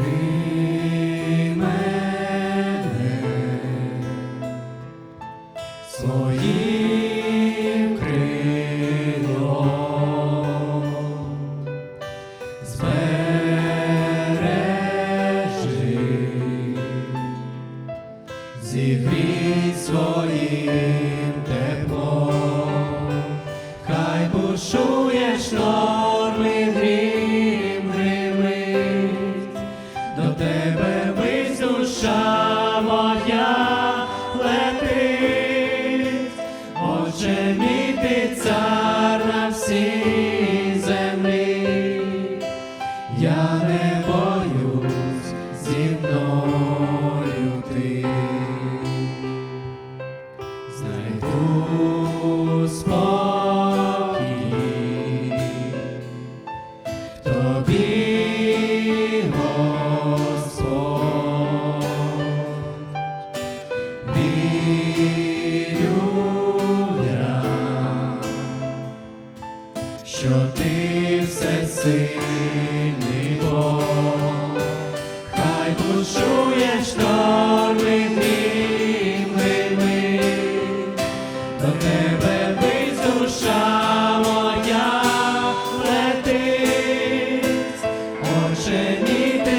Вкрий мене своїм крилом, збережи, зігрій душа моя летить, Отче мій ти цар на всій землі, я не боюсь зі мною ти. Знайду спокій. Тобі, ти всесильний Бог, хай бушує шторм і до тебе вись моя летить, Отче мій ти